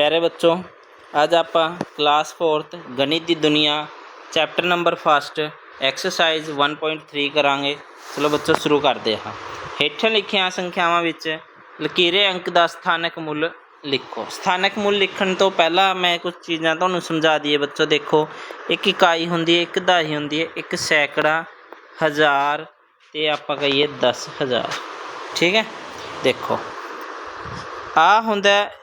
ਪਿਆਰੇ ਬੱਚੋ, ਅੱਜ ਆਪਾਂ ਕਲਾਸ 4th ਗਣਿਤ ਦੀ ਦੁਨੀਆ ਚੈਪਟਰ ਨੰਬਰ ਫਸਟ ਐਕਸਰਸਾਈਜ਼ 1.3 ਕਰਾਂਗੇ। ਚਲੋ ਬੱਚੋ, ਸ਼ੁਰੂ ਕਰਦੇ ਹਾਂ। ਹੇਠਾਂ ਲਿਖੀਆਂ ਸੰਖਿਆਵਾਂ ਵਿੱਚ ਲਕੀਰੇ ਅੰਕ ਦਾ ਸਥਾਨਕ ਮੁੱਲ ਲਿਖੋ। ਸਥਾਨਕ ਮੁੱਲ ਲਿਖਣ ਤੋਂ ਪਹਿਲਾਂ ਮੈਂ ਕੁਝ ਚੀਜ਼ਾਂ ਤੁਹਾਨੂੰ ਸਮਝਾ ਦਈਏ ਬੱਚੋ, ਦੇਖੋ। ਇੱਕ ਇਕਾਈ ਹੁੰਦੀ ਹੈ, ਇੱਕ ਦਹਾਈ ਹੁੰਦੀ ਹੈ, ਇੱਕ ਸੈਂਕੜਾ, ਹਜ਼ਾਰ ਤੇ ਆਪਾਂ ਕਹੀਏ 10000 ਠੀਕ ਹੈ? ਦੇਖੋ। ਆ ਹੁੰਦਾ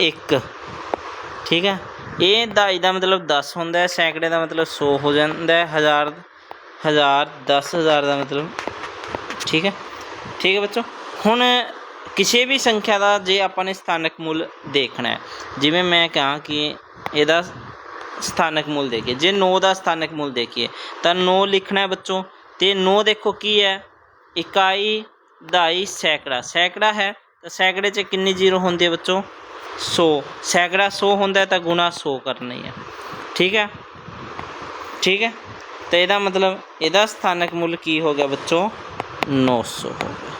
ਹੈ ਇੱਕ। ਠੀਕ ਹੈ? ਇਹ ਦਹਾਈ ਦਾ ਮਤਲਬ 10 ਹੁੰਦਾ ਹੈ, ਸੈਂਕੜੇ ਦਾ ਮਤਲਬ 100 ਹੋ ਜਾਂਦਾ ਹੈ, ਹਜ਼ਾਰ ਹਜ਼ਾਰ 10000 ਦਾ ਮਤਲਬ। ਠੀਕ ਹੈ? ਠੀਕ ਹੈ ਬੱਚੋ? ਹੁਣ ਕਿਸੇ ਵੀ ਸੰਖਿਆ ਦਾ ਜੇ ਆਪਾਂ ਨੇ ਸਥਾਨਕ ਮੁੱਲ ਦੇਖਣਾ ਹੈ, ਜਿਵੇਂ ਮੈਂ ਕਹਾਂ ਕਿ ਇਹਦਾ ਸਥਾਨਕ ਮੁੱਲ ਦੇਖੀਏ, ਜੇ 9 ਦਾ ਸਥਾਨਕ ਮੁੱਲ ਦੇਖੀਏ, ਤਾਂ 9 ਲਿਖਣਾ ਹੈ ਬੱਚੋ। ਤੇ 9 ਦੇਖੋ ਕੀ ਹੈ? ਇਕਾਈ ਦਾਈ ਸੈਂਕੜਾ। ਸੈਂਕੜਾ ਹੈ, ਤਾਂ ਸੈਂਕੜੇ 'ਚ ਕਿੰਨੀ ਜ਼ੀਰੋ ਹੁੰਦੀ ਹੈ ਬੱਚੋ? 100 ਸੈਂਕੜਾ 100 ਹੁੰਦਾ ਤਾਂ ਗੁਣਾ 100 ਕਰਨਾ ਹੀ ਹੈ ਠੀਕ ਹੈ ਠੀਕ ਹੈ ਤੇ ਇਹਦਾ ਮਤਲਬ ਇਹਦਾ ਸਥਾਨਕ ਮੁੱਲ ਕੀ ਹੋ ਗਿਆ ਬੱਚੋ? 900 ਹੋ ਗਿਆ।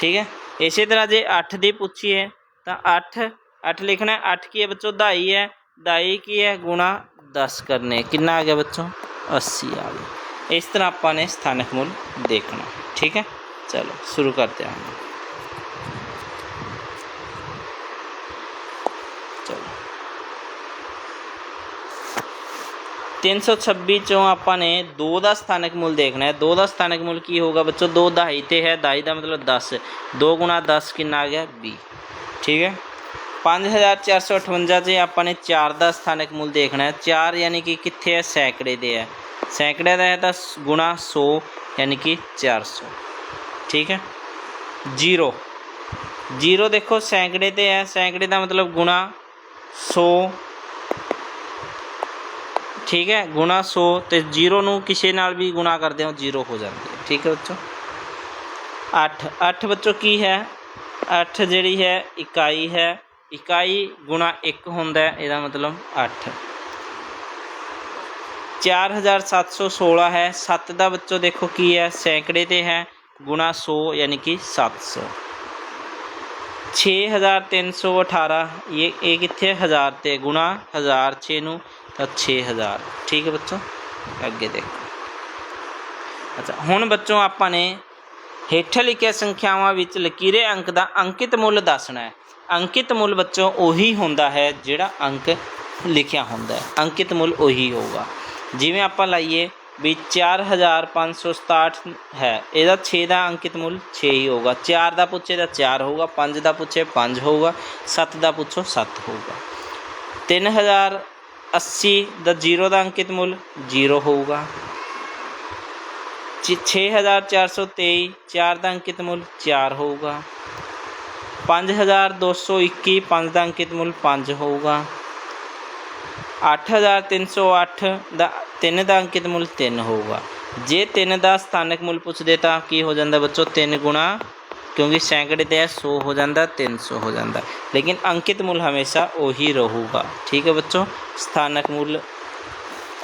ਠੀਕ ਹੈ ਇਸੇ ਤਰ੍ਹਾਂ ਜੇ 8 ਦੀ ਪੁੱਛੀਏ, ਤਾਂ 8 8 ਲਿਖਣਾ ਹੈ 8 ਕੀ ਹੈ ਬੱਚੋ? ਦਹਾਈ ਹੈ। ਦਹਾਈ ਕੀ ਹੈ? ਗੁਣਾ 10 ਕਰਨੇ ਕਿੰਨਾ ਆ ਗਿਆ ਬੱਚੋ? 80 ਆ ਗਿਆ। ਇਸ ਤਰ੍ਹਾਂ ਆਪਾਂ ਨੇ ਸਥਾਨਕ ਮੁੱਲ ਦੇਖਣਾ। ਠੀਕ ਹੈ ਚਲੋ, ਸ਼ੁਰੂ ਕਰते हैं ਚਲੋ 326 ਚੋਂ ਆਪਾਂ ਨੇ 2 ਦਾ ਸਥਾਨਕ ਮੁੱਲ ਦੇਖਣਾ ਹੈ 2 ਦਾ ਸਥਾਨਕ ਮੁੱਲ ਕੀ ਹੋਗਾ ਬੱਚੋ 2 ਦਹਾਈ ਤੇ ਹੈ ਦਹਾਈ ਦਾ ਮਤਲਬ 10 2 ਗੁਣਾ 10 ਕਿੰਨਾ ਆ ਗਿਆ 20 ਠੀਕ ਹੈ 5458 'ਚ ਆਪਾਂ ਨੇ 4 ਦਾ ਸਥਾਨਕ ਮੁੱਲ ਦੇਖਣਾ ਹੈ 4 ਯਾਨੀ ਕਿ ਕਿੱਥੇ ਹੈ ਸੈਂਕੜੇ ਦੇ ਹੈ ਸੈਂਕੜੇ ਦਾ ਹੈ ਤਾਂ ਸ- ਗੁਣਾ 100 ਯਾਨੀ ਕਿ 400 ਠੀਕ ਹੈ 0 0 ਦੇਖੋ ਸੈਂਕੜੇ ਤੇ ਹੈ ਸੈਂਕੜੇ ਦਾ ਮਤਲਬ ਗੁਣਾ 100 ਠੀਕ ਹੈ, ਗੁਣਾ 100 ਤੇ 0 ਨੂੰ ਕਿਸੇ ਨਾਲ ਵੀ ਗੁਣਾ ਕਰਦੇ ਹੋ 0 ਹੋ ਜਾਂਦੀ ਹੈ। ਠੀਕ ਹੈ ਬੱਚੋ? 8 8 ਬੱਚੋ ਕੀ ਹੈ? 8 ਜਿਹੜੀ ਹੈ, ਇਕਾਈ ਹੈ। ਇਕਾਈ ਗੁਣਾ 1 ਹੁੰਦਾ ਹੈ, ਇਹਦਾ ਮਤਲਬ 8 4716 ਹੈ। 7 ਦਾ ਬੱਚੋ ਦੇਖੋ ਕੀ ਹੈ, ਸੈਂਕੜੇ ਤੇ ਹੈ। ਗੁਣਾ 100 ਯਾਨੀ ਕਿ 700 6318 ਇਹ ਇਹ ਕਿੱਥੇ ਹੈ? ਹਜ਼ਾਰ ਤੇ ਗੁਣਾ 1000 6 ਨੂੰ, ਤਾਂ 6000 ਠੀਕ ਹੈ ਬੱਚੋ? ਅੱਗੇ ਦੇਖੋ। ਅੱਛਾ, ਹੁਣ ਬੱਚੋ ਆਪਾਂ ਨੇ ਹੇਠ ਲਿਖੀਆਂ ਸੰਖਿਆਵਾਂ ਵਿੱਚ ਲਕੀਰੇ ਅੰਕ ਦਾ ਅੰਕਿਤ ਮੁੱਲ ਦੱਸਣਾ ਹੈ। ਅੰਕਿਤ ਮੁੱਲ ਬੱਚੋ ਉਹੀ ਹੁੰਦਾ ਹੈ ਜਿਹੜਾ ਅੰਕ ਲਿਖਿਆ ਹੁੰਦਾ ਹੈ। ਅੰਕਿਤ ਮੁੱਲ ਉਹੀ ਹੋਊਗਾ। ਜਿਵੇਂ ਆਪਾਂ ਲਾਈਏ ਵੀ 4567 ਹੈ ਇਹਦਾ 6 ਦਾ ਅੰਕਿਤ ਮੁੱਲ 6 ਹੀ ਹੋਊਗਾ 4 ਦਾ ਪੁੱਛੇ ਤਾਂ 4 ਹੋਊਗਾ 5 ਦਾ ਪੁੱਛੇ 5 ਹੋਊਗਾ 7 ਦਾ ਪੁੱਛੋ 7 ਹੋਊਗਾ 3080 ਦਾ 0 ਦਾ ਅੰਕਿਤ ਮੁੱਲ 0 ਹੋਊਗਾ 6423 4 ਦਾ ਅੰਕਿਤ ਮੁੱਲ 4 ਹੋਊਗਾ 5221 5 ਦਾ ਅੰਕਿਤ ਮੁੱਲ 5 ਹੋਊਗਾ 8308 ਦਾ 3 ਦਾ ਅੰਕਿਤ ਮੁੱਲ 3 ਹੋਊਗਾ। ਜੇ 3 ਦਾ ਸਥਾਨਕ ਮੁੱਲ ਪੁੱਛਦੇ ਤਾਂ ਕੀ ਹੋ ਜਾਂਦਾ ਬੱਚੋ? 3 ਗੁਣਾ, ਕਿਉਂਕਿ ਸੈਂਕੜੇ ਤੇ ਹੈ 100 ਹੋ ਜਾਂਦਾ 300 ਹੋ ਜਾਂਦਾ। ਲੇਕਿਨ ਅੰਕਿਤ ਮੁੱਲ ਹਮੇਸ਼ਾ ਉਹੀ ਰਹੂਗਾ। ਠੀਕ ਹੈ ਬੱਚੋ? ਸਥਾਨਕ ਮੁੱਲ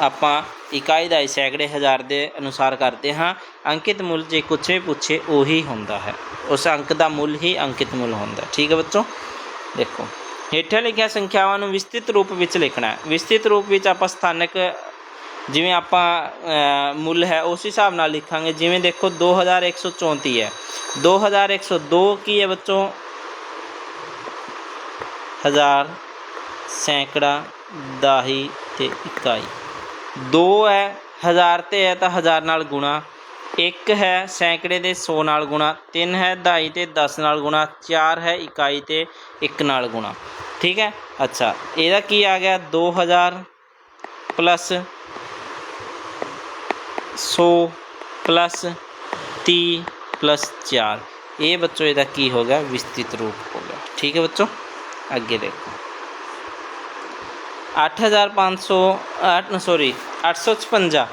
ਆਪਾਂ ਇਕਾਈ ਦਾ ਸੈਂਕੜੇ ਹਜ਼ਾਰ ਦੇ ਅਨੁਸਾਰ ਕਰਦੇ ਹਾਂ। ਅੰਕਿਤ ਮੁੱਲ ਜੇ ਕੁਛ ਵੀ ਪੁੱਛੇ ਉਹੀ ਹੁੰਦਾ ਹੈ। ਉਸ ਅੰਕ ਦਾ ਮੁੱਲ ਹੀ ਅੰਕਿਤ ਮੁੱਲ ਹੁੰਦਾ ਠੀਕ ਹੈ ਬੱਚੋ? ਦੇਖੋ। ਹੇਠਾਂ ਲਿਖੀਆਂ ਸੰਖਿਆਵਾਂ ਨੂੰ ਵਿਸਤ੍ਰਿਤ ਰੂਪ ਵਿੱਚ ਲਿਖਣਾ ਹੈ। ਵਿਸਤ੍ਰਿਤ ਰੂਪ ਵਿੱਚ ਆਪਾਂ ਸਥਾਨਕ ਜਿਵੇਂ ਆਪਾਂ ਮੁੱਲ ਹੈ, ਉਸ ਹਿਸਾਬ ਨਾਲ ਲਿਖਾਂਗੇ। ਜਿਵੇਂ ਦੇਖੋ 2134 ਹੈ। 2102 ਕੀ ਹੈ ਬੱਚੋ? ਹਜ਼ਾਰ, ਸੈਂਕੜਾ, ਦਾਹੀ ਤੇ ਇਕਾਈ। 2 ਹੈ, ਹਜ਼ਾਰ ਤੇ ਹੈ ਤਾਂ ਹਜ਼ਾਰ ਨਾਲ ਗੁਣਾ। 1 ਹੈ, ਸੈਂਕੜੇ ਦੇ 100 ਨਾਲ ਗੁਣਾ। 3 ਹੈ ਦਹਾਈ ਤੇ 10 ਨਾਲ ਗੁਣਾ। 4 ਹੈ, ਇਕਾਈ ਤੇ 1 ਨਾਲ ਗੁਣਾ। ਠੀਕ ਹੈ ਅੱਛਾ ਇਹਦਾ ਕੀ ਆ ਗਿਆ 2000 ਪਲੱਸ 100 ਪਲੱਸ 30 ਪਲੱਸ 4 ਇਹ ਬੱਚੋ ਇਹਦਾ ਕੀ ਹੋ ਗਿਆ ਵਿਸਤ੍ਰਿਤ ਰੂਪ ਹੋ ਗਿਆ ਠੀਕ ਹੈ ਬੱਚੋ ਅੱਗੇ ਦੇਖੋ 8500 8 ਸੌਰੀ 856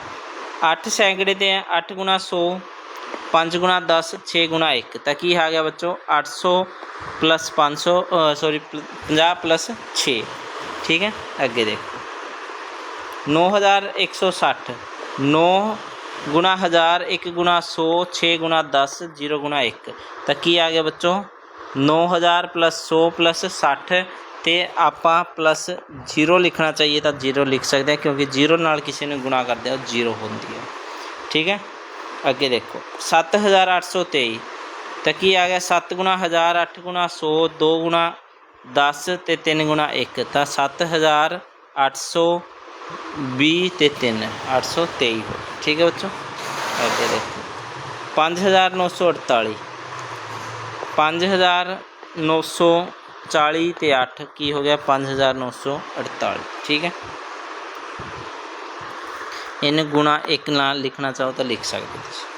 8 ਸੈਂਕੜੇ ਤੇ ਹੈ 8 ਗੁਣਾ 100 5 ਗੁਣਾ 10 6 ਗੁਣਾ 1 ਤਾਂ ਕੀ ਆ ਗਿਆ ਬੱਚੋ 800 ਪਲੱਸ 500 ਸੌਰੀ 50 ਪਲੱਸ 6 ਠੀਕ ਹੈ ਅੱਗੇ ਦੇਖੋ 9160 9 ਗੁਣਾ 1000 1 ਗੁਣਾ 100 6 ਗੁਣਾ 10 0 ਗੁਣਾ 1 ਤਾਂ ਕੀ ਆ ਗਿਆ ਬੱਚੋ 9000 ਪਲੱਸ 100 ਪਲੱਸ 60 ਤੇ ਆਪਾਂ ਪਲੱਸ 0 ਲਿਖਣਾ ਚਾਹੀਏ ਤਾਂ 0 ਲਿਖ ਸਕਦੇ ਹਾਂ ਕਿਉਂਕਿ 0 ਨਾਲ ਕਿਸੇ ਨੂੰ ਗੁਣਾ ਕਰਦੇ ਆ ਉਹ 0 ਹੁੰਦੀ ਹੈ ਠੀਕ ਹੈ ਅੱਗੇ ਦੇਖੋ। 7823 ਤਾਂ ਕੀ ਆ ਗਿਆ 7 ਗੁਣਾ 1000 8 ਗੁਣਾ 100 2 ਗੁਣਾ 10 ਤੇ 3 ਗੁਣਾ 1 ਤਾਂ 7820 ਤੇ 3 823 ਹੋ ਠੀਕ ਹੈ ਬੱਚੋ? ਅੱਗੇ ਦੇਖੋ। 5948 5940 ਤੇ 8 ਕੀ ਹੋ ਗਿਆ? 5948 ਠੀਕ ਹੈ? ਇਹਨੂੰ ਗੁਣਾ 1 ਨਾਲ ਲਿਖਣਾ ਚਾਹੋ ਤਾਂ ਲਿਖ ਸਕਦੇ ਹੋ ਤੁਸੀਂ।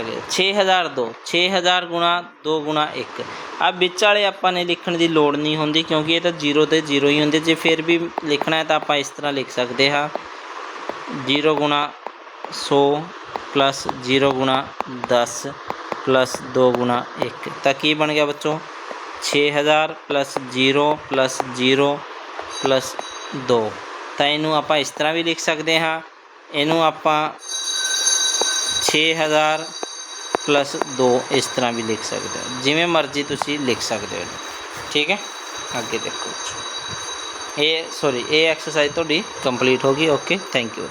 ਅੱਗੇ 6002 6000 ਗੁਣਾ 2 ਗੁਣਾ 1 ਆ ਵਿੱਚ ਵਾਲੇ ਆਪਾਂ ਨੇ ਲਿਖਣ ਦੀ ਲੋੜ ਨਹੀਂ ਹੁੰਦੀ ਕਿਉਂਕਿ ਇਹ ਤਾਂ 0 ਤੇ 0 ਹੀ ਹੁੰਦੇ। ਜੇ ਫਿਰ ਵੀ ਲਿਖਣਾ ਹੈ ਤਾਂ ਆਪਾਂ ਇਸ ਤਰ੍ਹਾਂ ਲਿਖ ਸਕਦੇ ਹਾਂ। 0 ਗੁਣਾ 100 ਪਲੱਸ 0 ਗੁਣਾ 10 ਪਲੱਸ 2 ਗੁਣਾ 1 ਤਾਂ ਕੀ ਬਣ ਗਿਆ ਬੱਚੋ? 6000 ਪਲੱਸ 0 ਪਲੱਸ 0 ਪਲੱਸ 2 ਤਾਂ ਇਹਨੂੰ ਆਪਾਂ ਇਸ ਤਰ੍ਹਾਂ ਵੀ ਲਿਖ ਸਕਦੇ ਹਾਂ। ਇਹਨੂੰ ਆਪਾਂ 6000 ਪਲੱਸ 2 ਇਸ ਤਰ੍ਹਾਂ ਵੀ ਲਿਖ ਸਕਦੇ ਹੋ। ਜਿਵੇਂ ਮਰਜ਼ੀ ਤੁਸੀਂ ਲਿਖ ਸਕਦੇ ਹੋ ਇਹਨੂੰ। ਠੀਕ ਹੈ? ਅੱਗੇ ਦੇਖੋ। ਇਹ ਸੌਰੀ ਇਹ ਐਕਸਰਸਾਈਜ਼ ਤੁਹਾਡੀ ਕੰਪਲੀਟ ਹੋ ਗਈ। Okay thank you